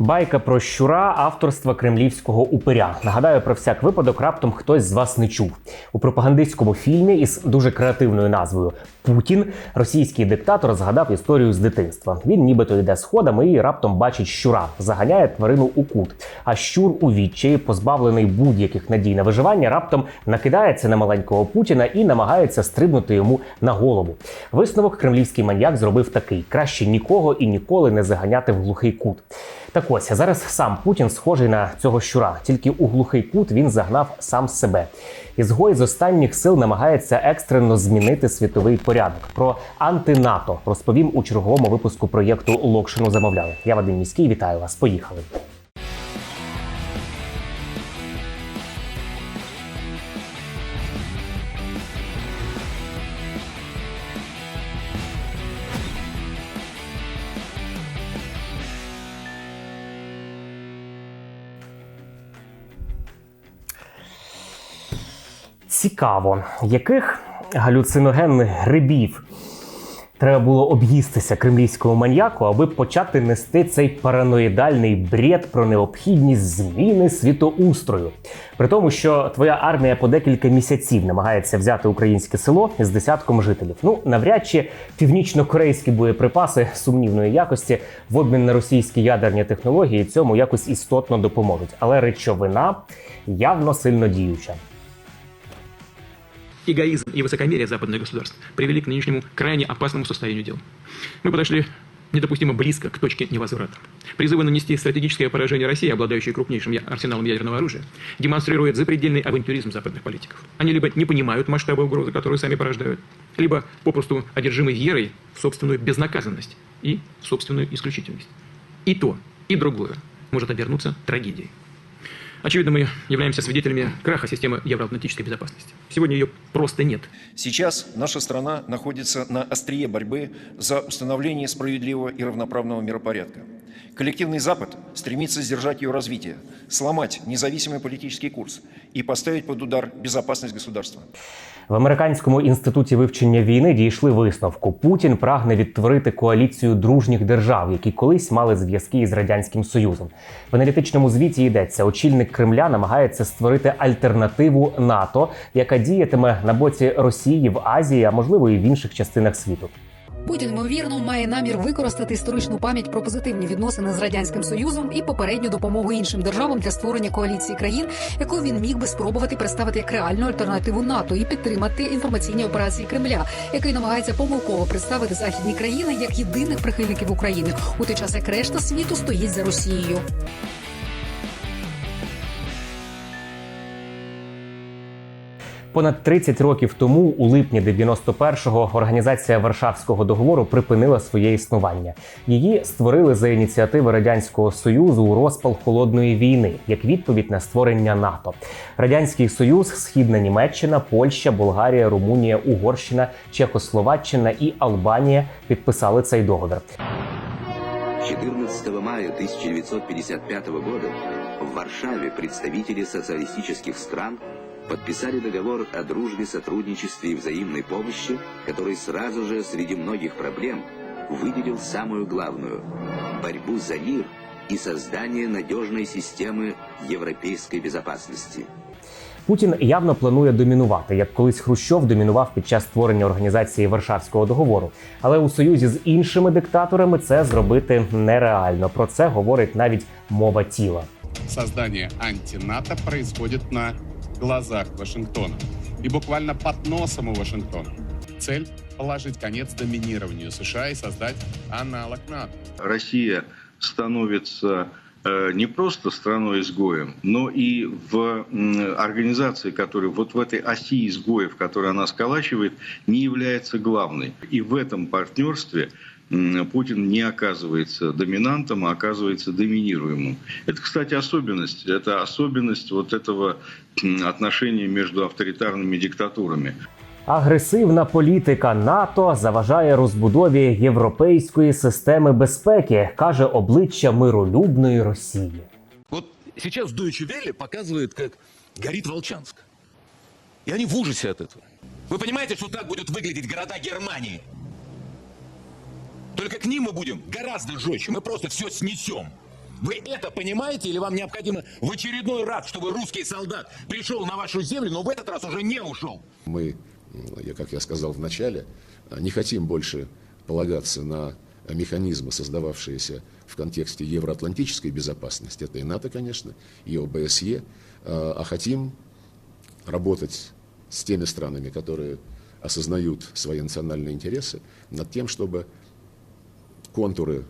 Байка про щура авторства кремлівського упиря. Нагадаю, про всяк випадок раптом хтось з вас не чув. У пропагандистському фільмі із дуже креативною назвою Путін російський диктатор згадав історію з дитинства. Він нібито йде сходами і раптом бачить щура, заганяє тварину у кут. А щур у відчаї, позбавлений будь-яких надій на виживання, раптом накидається на маленького Путіна і намагається стрибнути йому на голову. Висновок кремлівський маньяк зробив такий: краще нікого і ніколи не заганяти в глухий кут. Так ось зараз сам Путін схожий на цього щура, тільки у глухий кут він загнав сам себе. Ізгой з останніх сил намагається екстрено змінити світовий порядок. Про анти-НАТО розповім у черговому випуску проєкту Локшину замовляли. Я Вадим Міський, вітаю вас. Поїхали. Цікаво, яких галюциногенних грибів треба було об'їстися кремлівському маньяку, аби почати нести цей параноїдальний бред про необхідність зміни світоустрою. При тому, що твоя армія по декілька місяців намагається взяти українське село з десятком жителів. Ну навряд чи північно-корейські боєприпаси сумнівної якості в обмін на російські ядерні технології цьому якось істотно допоможуть. Але речовина явно сильно діюча. Эгоизм и высокомерие западных государств привели к нынешнему крайне опасному состоянию дел. Мы подошли недопустимо близко к точке невозврата. Призывы нанести стратегическое поражение России, обладающей крупнейшим арсеналом ядерного оружия, демонстрирует запредельный авантюризм западных политиков. Они либо не понимают масштаба угрозы, которую сами порождают, либо попросту одержимы верой в собственную безнаказанность и собственную исключительность. И то, и другое может обернуться трагедией. Очевидно, мы являемся свидетелями краха системы евроатлантической безопасности. Сегодня ее просто нет. Сейчас наша страна находится на острие борьбы за установление справедливого и равноправного миропорядка. Коллективный Запад стремится сдержать ее развитие, сломать независимый политический курс и поставить под удар безопасность государства. В американському інституті вивчення війни дійшли висновку. Путін прагне відтворити коаліцію дружніх держав, які колись мали зв'язки із радянським союзом. В аналітичному звіті йдеться, очільник Кремля намагається створити альтернативу НАТО, яка діятиме на боці Росії в Азії, а можливо і в інших частинах світу. Путін ймовірно має намір використати історичну пам'ять про позитивні відносини з радянським союзом і попередню допомогу іншим державам для створення коаліції країн, яку він міг би спробувати представити як реальну альтернативу НАТО і підтримати інформаційні операції Кремля, який намагається помилково представити західні країни як єдиних прихильників України, у той час як решта світу стоїть за Росією. Понад 30 років тому, у липні 91-го, організація Варшавського договору припинила своє існування. Її створили за ініціативи радянського союзу у розпал холодної війни як відповідь на створення НАТО. Радянський Союз, Східна Німеччина, Польща, Болгарія, Румунія, Угорщина, Чехословаччина і Албанія підписали цей договір. 14 мая 1955 года в Варшаве представители социалистических стран подписали договор о дружбе, сотрудничестве и взаимной помощи, который сразу же среди многих проблем выделил самую главную – борьбу за мир и создание надежной системы европейской безопасности. Путін явно планує домінувати, як колись Хрущов домінував під час створення організації Варшавського договору. Але у союзі з іншими диктаторами це зробити нереально. Про це говорить навіть мова тіла. создание антинато происходит на глазах Вашингтона и буквально под носом у Вашингтона. Цель – положить конец доминированию США и создать аналог НАТО. Россия становится э, не просто страной-изгоем, но и в организации, которая вот в этой оси изгоев, которую она сколачивает, не является главной. И в этом партнерстве Путин не оказывается доминантом, а оказывается доминируемым. Это, кстати, особенность. Это особенность вот этого м, отношения между авторитарными диктатурами. Агресивна політика НАТО заважає розбудові європейської системи безпеки, каже обличчя миролюбної Росії. Вот сейчас Deutsche Welle показывает, как горит Волчанск. И они в ужасе от этого. Вы понимаете, что так будут выглядеть города Германии? Только к ним мы будем гораздо жестче. Мы просто все снесем. Вы это понимаете или вам необходимо в очередной раз, чтобы русский солдат пришел на вашу землю, но в этот раз уже не ушел? Мы, как я сказал в начале, не хотим больше полагаться на механизмы, создававшиеся в контексте евроатлантической безопасности, это и НАТО, конечно, и ОБСЕ, а а хотим работать с теми странами, которые осознают свои национальные интересы, над тем, чтобы контуры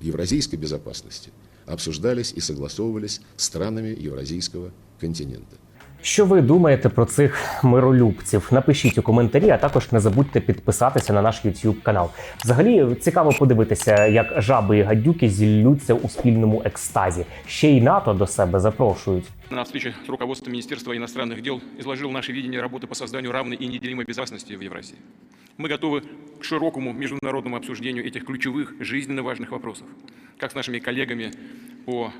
евразийской безопасности обсуждались и согласовывались странами евразийского континента. Що ви думаєте про цих миролюбців? Напишіть у коментарі, а також не забудьте підписатися на наш YouTube канал. Взагалі цікаво подивитися, як жаби і гадюки зіллються у спільному екстазі. Ще й НАТО до себе запрошують. На встрече с руководством Министерства иностранных дел изложил наше видение работы по созданию равной и неделимой безопасности в Евразии. Мы готовы к широкому международному обсуждению этих ключевых, жизненно важных вопросов, как с нашими коллегами по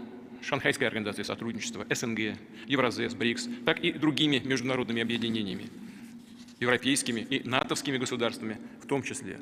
Шанхайской организации сотрудничества, СНГ, Евразес, БРИКС, так и другими международными объединениями, европейскими и натовскими государствами в том числе.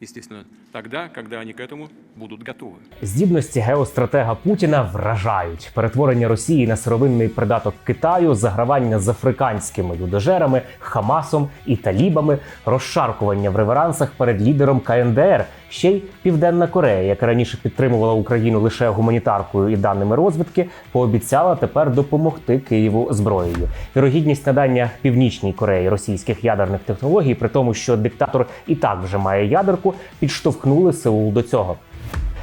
Естественно, тогда, когда они к этому будут готовы. Здібності геостратега Путіна вражають перетворення Росії на сировинний придаток Китаю, загравання з африканськими людожерами, Хамасом і Талібами, розшаркування в реверансах перед лідером КНДР. Ще й Південна Корея, яка раніше підтримувала Україну лише гуманітаркою і даними розвідки, пообіцяла тепер допомогти Києву зброєю. Вірогідність надання Північній Кореї російських ядерних технологій, при тому, що диктатор і так вже має ядерку, підштовхнули Сеул до цього.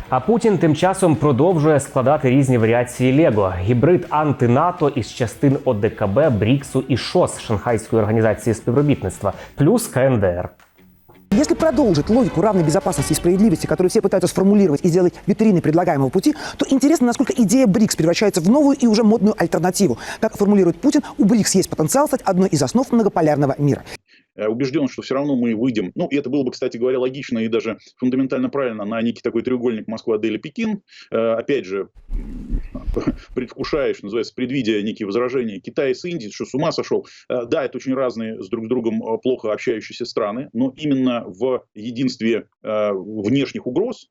А Путін тим часом продовжує складати різні варіації Лего: гібрид анти-НАТО із частин ОДКБ, Бріксу і ШОС Шанхайської організації співробітництва, плюс КНДР. Если продолжить логику равной безопасности и справедливости, которую все пытаются сформулировать и сделать витриной предлагаемого пути, то интересно, насколько идея БРИКС превращается в новую и уже модную альтернативу. Как формулирует Путин, у БРИКС есть потенциал стать одной из основ многополярного мира. Э, убежден, что все равно мы выйдем. Ну, и это было бы, кстати говоря, логично и даже фундаментально правильно на некий такой треугольник Москва-Дели-Пекин. Э, Опять же, предвкушая, называется, предвидя некие возражения Китая с Индией, что с ума сошел. Э, Да, это очень разные с друг с другом плохо общающиеся страны, но именно в единстве внешних угроз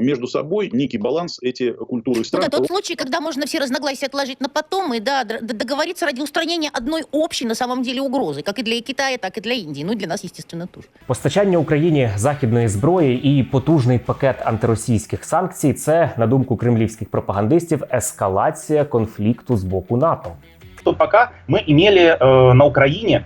между собой некий баланс эти культуры и Вот стран. это тот случай, когда можно все разногласия отложить на потом и да, д- договориться ради устранения одной общей на самом деле угрозы, как и для Китая, так и для Индии, ну и для нас, естественно, тоже. Постачання Україні західної зброї і потужний пакет антиросійських санкцій це, на думку кремлівських пропагандистів, ескалація конфлікту з боку НАТО. что пока мы имели э, на Украине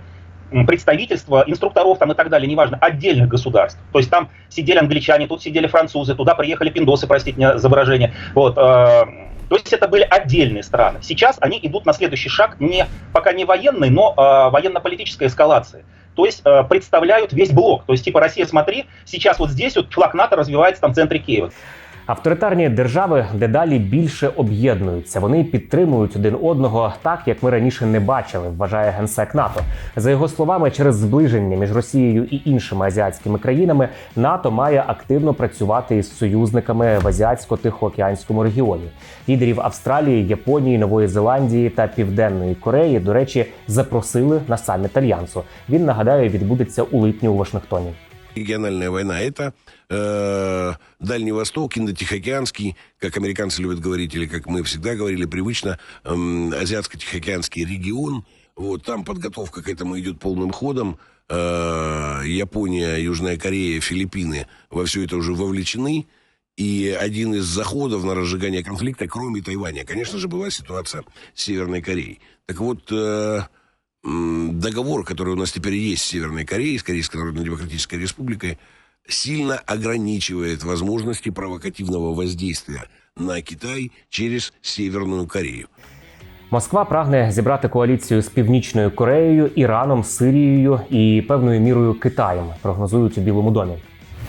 м, представительство инструкторов там и так далее, неважно, отдельных государств. То есть там сидели англичане, тут сидели французы, туда приехали пиндосы, простите меня за выражение. Вот, э, то есть это были отдельные страны. Сейчас они идут на следующий шаг, не, пока не военный, но э, военно-политической эскалации. То есть э, представляют весь блок. То есть типа Россия, смотри, сейчас вот здесь вот флаг НАТО развивается там в центре Киева. Авторитарні держави дедалі більше об'єднуються. Вони підтримують один одного так, як ми раніше не бачили, вважає генсек НАТО. За його словами, через зближення між Росією і іншими азіатськими країнами НАТО має активно працювати із союзниками в азіатсько-тихоокеанському регіоні. Лідерів Австралії, Японії, Нової Зеландії та Південної Кореї, до речі, запросили на саміт Альянсу. Він нагадаю відбудеться у липні у Вашингтоні. Региональная война – это э, Дальний Восток, Индо-Тихоокеанский, как американцы любят говорить, или как мы всегда говорили привычно, эм, Азиатско-Тихоокеанский регион. Вот, там подготовка к этому идет полным ходом. Э, Япония, Южная Корея, Филиппины во все это уже вовлечены. И один из заходов на разжигание конфликта, кроме Тайваня, конечно же, была ситуация с Северной Кореей. Так вот, э, договор, который у нас теперь есть с Северной Кореей, с Корейской Народно-Демократической Республикой, сильно ограничивает возможности провокативного воздействия на Китай через Северную Корею. Москва прагне зібрати коаліцію з Північною Кореєю, Іраном, Сирією і певною мірою Китаєм. Прогнозують у Білому домі.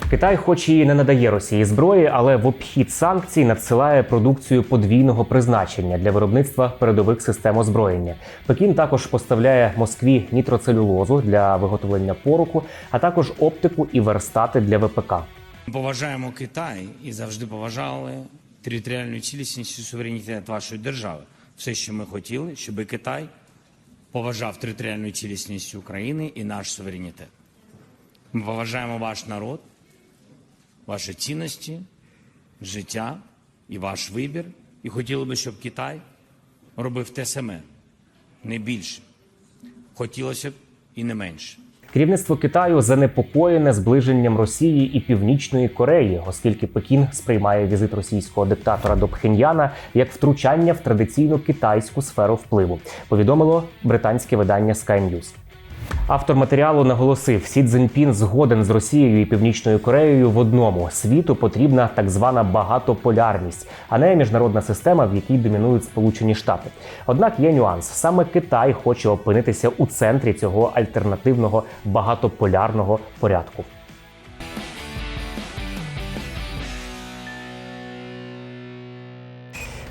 Китай, хоч і не надає Росії зброї, але в обхід санкцій надсилає продукцію подвійного призначення для виробництва передових систем озброєння. Пекін також поставляє Москві нітроцелюлозу для виготовлення пороху, а також оптику і верстати для ВПК. Поважаємо Китай і завжди поважали територіальну цілісність і суверенітет вашої держави. Все, що ми хотіли, щоб Китай поважав територіальну цілісність України і наш суверенітет. Ми поважаємо ваш народ, ваші цінності, життя і ваш вибір, і хотіли би, щоб Китай робив те саме, не більше. Хотілося б і не менше. Керівництво Китаю занепокоєне зближенням Росії і Північної Кореї, оскільки Пекін сприймає візит російського диктатора до Пхеньяна як втручання в традиційну китайську сферу впливу. Повідомило британське видання Sky News. Автор матеріалу наголосив, Сі Цзіньпін згоден з Росією і Північною Кореєю в одному світу потрібна так звана багатополярність, а не міжнародна система, в якій домінують Сполучені Штати. Однак є нюанс: саме Китай хоче опинитися у центрі цього альтернативного багатополярного порядку.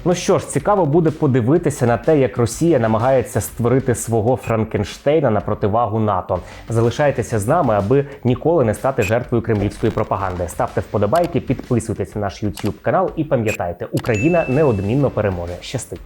Ну що ж, цікаво буде подивитися на те, як Росія намагається створити свого Франкенштейна на противагу НАТО. Залишайтеся з нами, аби ніколи не стати жертвою кремлівської пропаганди. Ставте вподобайки, підписуйтесь на наш YouTube канал і пам'ятайте, Україна неодмінно переможе. Щастить!